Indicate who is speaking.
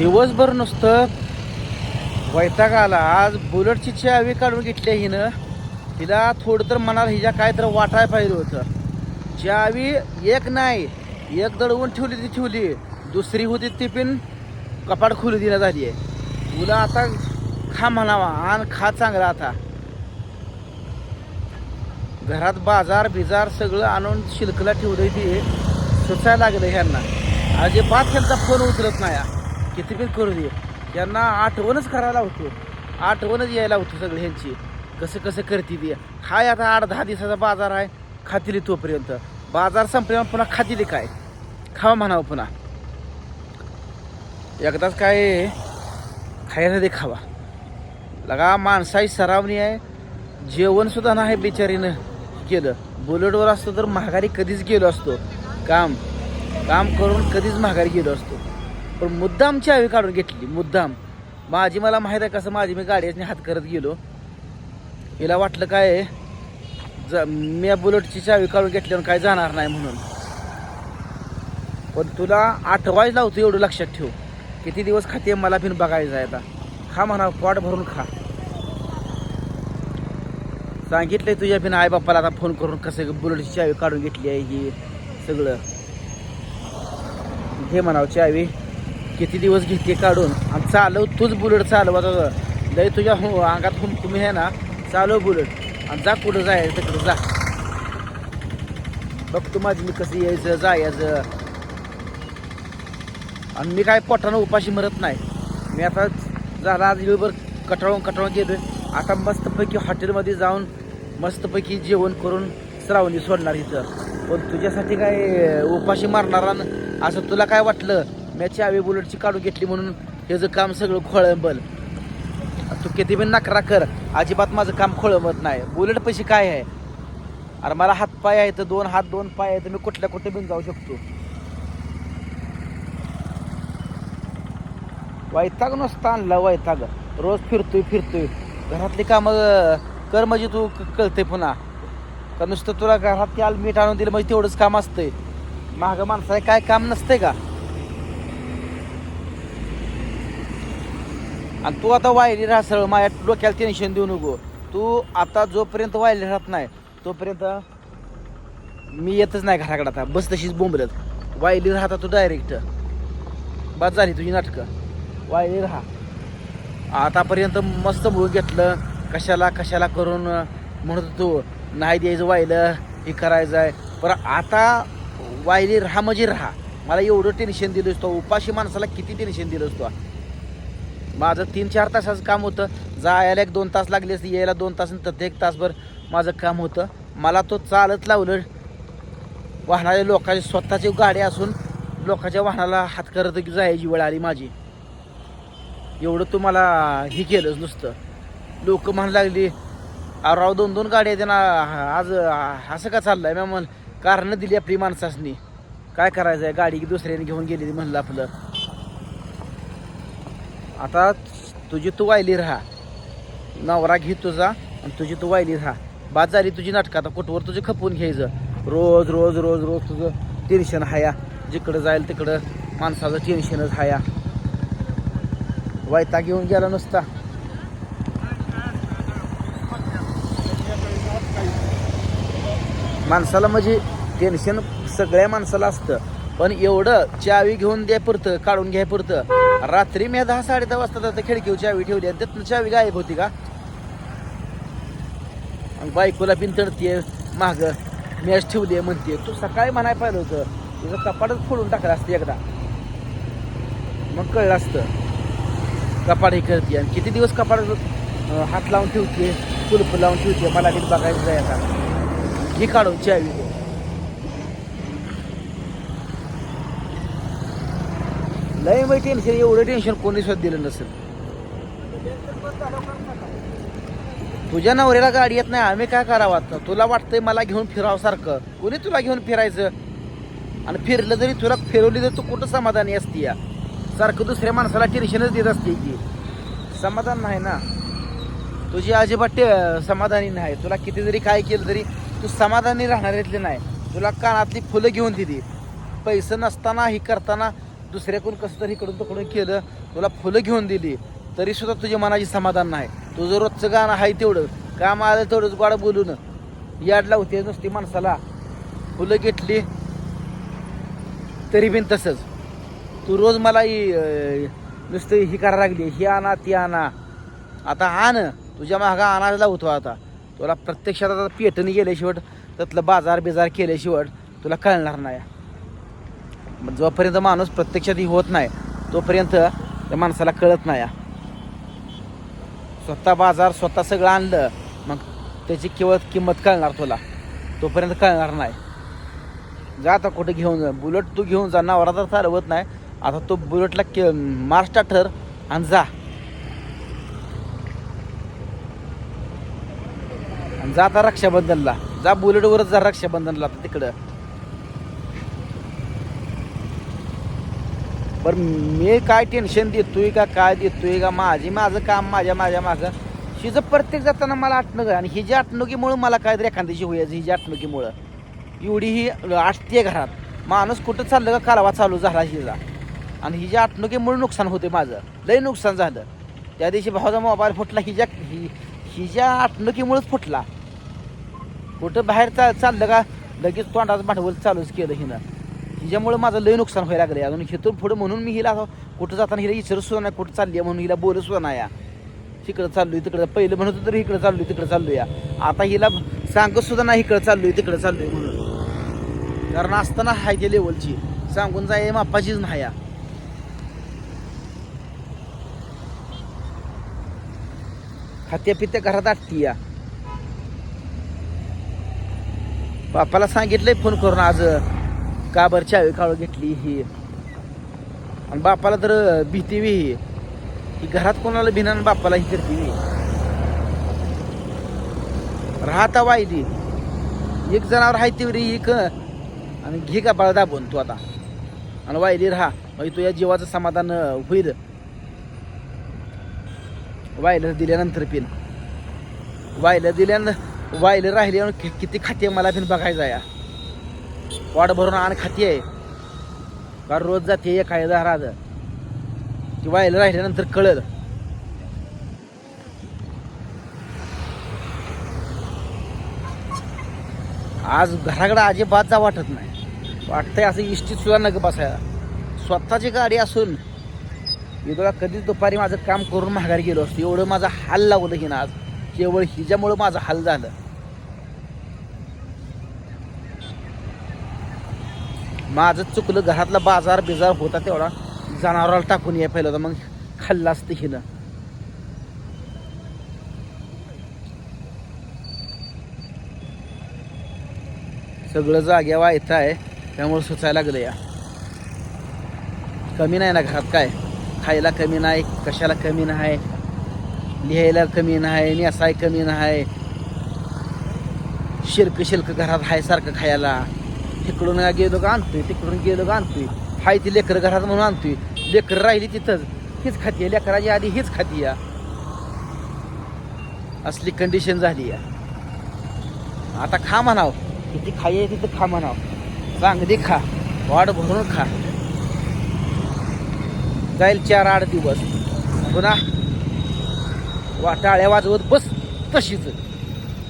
Speaker 1: दिवसभर नुसतं वैताग आला आज बुलेटची चावी काढून घेतली हिनं. तिला थोडं तर मनाला हिच्या काय तर वाटाय पाहिजे होतं. चावी एक नाही एक दडवून ठेवली ती ठेवली. दुसरी होती ती पण कपाट खुली दिला झाली आहे. तुला आता खा म्हणावा आण खा चांगला आता. घरात बाजार बिजार सगळं आणून शिल्कला ठेवलं ती. सुचायला लागलं ह्यांना. अजिबात त्यांचा फोन उचलत नाही. हा. किती पण करू दे. यांना आठवणच करायला होतो. आठवणच यायला होतो सगळं ह्यांची कसं कसं करते ती. हाय आता आठ दहा दिवसाचा बाजार आहे. खातील तोपर्यंत. बाजार संपल्यावर पुन्हा खातील काय? खावा म्हणावं पुन्हा. एकदाच काय खायला दे खावा. लगा माणसाही सरावणी आहे. जेवणसुद्धा नाही बिचारीनं केलं. बुलेटवर असतो तर महागारी कधीच गेलो असतो. काम. काम करून कधीच महागारी गेलो असतो. पण मुद्दाम चावी काढून घेतली मुद्दाम. माझी मला माहीत आहे कसं माझी मी गाडीने हात करत गेलो. हिला वाटलं काय ज मी बुलेटची चावी काढून घेतल्यावर काय जाणार नाही म्हणून. पण तुला आठवायला लावतो एवढं लक्षात ठेव. किती दिवस खाते मला फिन बघायचं आहे आता. खा म्हणा पोट भरून खा. सांगितलंय तुझ्या बिन आई बाप्पाला आता फोन करून कसं बुलेटची चावी काढून घेतली आहे ही सगळं. घे म्हणावं चावी. किती दिवस घेते काढून? आणि चालव तूच बुलेट चालव आता लय तुझ्या हो अंगात हुम आहे ना चालव बुलेट. आणि जा कुठं जायचं तिकडं जा. बघतो माझी मी कसं यायचं जायचं. आणि मी काय पोटानं उपाशी मरत नाही. मी आता झाला आज दिवसभर कटाळून कटाळून गेलो आता मस्तपैकी हॉटेलमध्ये जाऊन मस्तपैकी जेवण करून श्रावणी सोडणार इथं. पण तुझ्यासाठी काय उपाशी मारणार असं तुला काय वाटलं? मी चावी बुलेटची काढून घेतली म्हणून ह्याचं काम सगळं खोळंबल. तू किती पण नकरा कर अजिबात माझं काम खोळंबत नाही. बुलेट पैसे काय आहे? अरे मला हातपाय आहे तर दोन हात दोन पाय आहे तर मी कुठल्या कुठे पण जाऊ शकतो? वैताग नसता आणला वैताग. रोज फिरतोय फिरतोय. घरातली कामं कर म्हणजे तू कळते पुन्हा. का नुसतं तुला घरात त्याला मीठ आणून दिलं म्हणजे तेवढंच काम असतंय. मागं माणसाला काय काम नसतंय का? आणि तू आता वायली राहा सरळ माझ्या डोक्याला टेन्शन देऊ नको. तू आता जोपर्यंत वायली राहत नाही तोपर्यंत मी येतच नाही घराकडे आता. बस तशीच बोंबलत. वायली राहता तू डायरेक्ट बस झाली तुझी नाटकं. वायली राहा. आतापर्यंत मस्त मूळ घेतलं. कशाला कशाला करून म्हणत होतो नाही द्यायचं वाहिलं हे करायचं आहे पण आता वायली राहा म्हणजे राहा. मला एवढं टेन्शन दिलं असतो. उपाशी माणसाला किती टेन्शन दिलं असतो. माझं तीन चार तासाचं काम होतं. जायला एक दोन तास लागले असते यायला दोन तास तर एक तासभर माझं काम होतं. मला तो चालत लावलं. वाहनाच्या लोकांची स्वतःची गाडी असून लोकांच्या वाहनाला हात करत जायची वेळ आली माझी. एवढं तू मला हे केलंच नुसतं. लोक म्हणू लागली राव दोन दोन गाड्या आहेत ना आज असं का चाललंय? आहे म्हण कारणं दिली आपली माणसासनी. काय करायचं आहे गाडी दुसऱ्याने घेऊन गेलेली म्हणलं आपलं. आता तुझी तू वायली राहा. नवरा घे तुझा आणि तुझी तू वायली राहा. बाद झाली तुझी नाटकं आता कुठवर तुझं खपवून घ्यायचं? रोज रोज रोज रोज तुझं टेन्शन हाया. जिकडं जाईल तिकडं माणसाचं टेन्शनच हाया. वैताग घेऊन गेला नुसता. माणसाला म्हणजे टेन्शन सगळ्या माणसाला असतं. पण एवढं चावी घेऊन द्या पुरतं काढून घ्याय पुरतं. रात्री मी दहा साडे दहा वाजता तर खिडकीवर चावी ठेवली आणि त्यातनं चावी गायब होती का? बायकोला पिन तडतीये माग मॅच ठेवली आहे म्हणते तू सकाळी म्हणाय पाहिलं होतं तुझं कपाटच फोडून टाकलं असतं एकदा. मग कळलं असतं. कपाट हे करते आणि किती दिवस कपाट हात लावून ठेवते कुलप लावून ठेवते मला किती बघायचं जाय आता. ही काढून चावी लय मग टेन्शन एवढं टेन्शन कोणी सुद्धा दिलं नसेल. तुझ्या नवऱ्याला गाडी येत नाही आम्ही काय करावं आता? तुला वाटतंय मला घेऊन फिरावं सारखं. कोणी तुला घेऊन फिरायचं? आणि फिरलं जरी तुला फिरवली तर तू कुठं समाधानी असती या? सारखं दुसऱ्या माणसाला टेन्शनच देत असते की. समाधान नाही ना? तुझी अजिबात टे- समाधानी नाही. तुला किती जरी काय केलं तरी तू समाधानी राहणाऱ्यातले नाही. तुला कानातली फुलं घेऊन दिली. पैसे नसताना ही करताना दुसऱ्याकडून कसं तरी इकडून तिकडून केलं तुला फुलं घेऊन दिली तरी सुद्धा तुझ्या मनाची समाधान नाही. तुझं रोजचं गाणं आहे तेवढं. काम आलं तेवढंच गोड बोलून याडला लावते नुसती माणसाला. फुलं घेतली तरी बिन तसंच. तू रोज मला नुसतं ही करायला लागली ही आणा ती आणा. आता आण तुझ्या मागं आणायला लावतो आता. तुला प्रत्यक्षात आता पेटणी गेल्याशिवाय त्यातलं बाजार बिजार केल्याशिवाय तुला कळणार नाही. जोपर्यंत माणूस प्रत्यक्षात होत नाही तोपर्यंत त्या माणसाला कळत नाही. स्वतः बाजार स्वतः सगळं आणलं मग त्याची केवळ किंमत कळणार तुला. तोपर्यंत कळणार नाही. जा आता कुठं घेऊन जा. बुलेट तू घेऊन जा. नवरा तर चालवत नाही. आता तो बुलेटला के मार्स्टा ठर आणि जा. आणि जा आता रक्षाबंधनला. जा बुलेटवरच जा रक्षाबंधनला तिकडं. बरं मी काय टेन्शन देतोय का काय देतोय का? माझी माझं काम माझ्या माझ्या मागं. हिचं प्रत्येक जाताना मला आटणं आणि हिच्या आटणुकीमुळं मला काहीतरी एखाद्याशी होयाचं हिच्या आटणुकीमुळं. एवढी ही आटते घरात. माणूस कुठं चाललं का कालवा चालू झाला हिचा. आणि हिच्या आटणुकीमुळे नुकसान होते माझं. लई नुकसान झालं. त्या दिवशी भावाचा मोबाईल फुटला हिच्या हि हिच्या आटणुकीमुळेच फुटला. कुठं बाहेर चा चाललं का लगेच तोंडाचं भांडवल चालूच केलं हिनं. हिच्यामुळे माझं लय नुकसान व्हायला लागलं अजून हिथून पुढं म्हणून मी हिला कुठं जाताना हिला विचारत सुद्धा नाही कुठं चालली आहे म्हणून हिला बोलत सुद्धा नाही या. तिकडं चाललोय तिकडं. पहिलं म्हणत होतं तर इकडं चाललोय तिकडं चाललो या. आता हिला सांगत सुद्धा नाही इकडं चाललोय तिकडं चाललोय म्हणून. कारण असताना हाय त्या लेवलची सांगून जाय मापाचीच नाही या. खात्या पित्या घरात आटती या. बापाला सांगितलंय फोन करून आज. का बरं चावी काळू घेतली ही. आणि बापाला तर भीती बी ही. घरात कोणाला भिना बापाला ही करते वी राहता वायदी. एक जनावर आहे तेवढी एक आणि घे का बाळ दाबून तू आता. आणि वायली राहा. म्हणजे तुझ्या जीवाचं समाधान होईल. वायलर दिल्यानंतर पिन. वायलर दिल्यानं वायलर राहिली किती खाते मला पिन बघायचा या. वाट भरून आण खाती आहे. कारण रोज जाते एक आहे दहा ती व्हायला राहिल्यानंतर कळल. आज घराकडे अजिबात जा वाटत नाही. वाटतंय असं इष्टीत सुद्धा नका बसायला. स्वतःची गाडी असून मी तुला कधीच दुपारी माझं काम करून माघारी गेलो असतो. एवढं माझा हाल लागलं की ना आज. केवळ हिच्यामुळं माझं हाल झालं. माझं चुकलं घरातला बाजार बिजार होता तेवढा. जनावराला टाकून ये पहिलं होतं मग खाल्लं असतं हिनं. सगळं जाग्या येत आहे त्यामुळे सुचायला लागलं या. कमी नाही ना घरात काय? खायला कमी नाही कशाला कमी नाही लिहायला कमी नाही नेसाय कमी नाही. शिल्क शिल्क घरात हाय सारखं खायला. तिकडून गेलो का आणतोय तिकडून गेलो का आणतोय. हाय ती लेकर घरात म्हणून आणतोय. लेकर राहिली तिथंच. हीच खाती लेकराची आधी हीच खाती या असली कंडिशन झाली या आता खा म्हणाव. किती खाई आहे तिथं खा म्हणाव. चांगली खा. वाट भरून खा. जाईल चार आठ दिवस. पुन्हा वा टाळ्या वाजवत बस तशीच.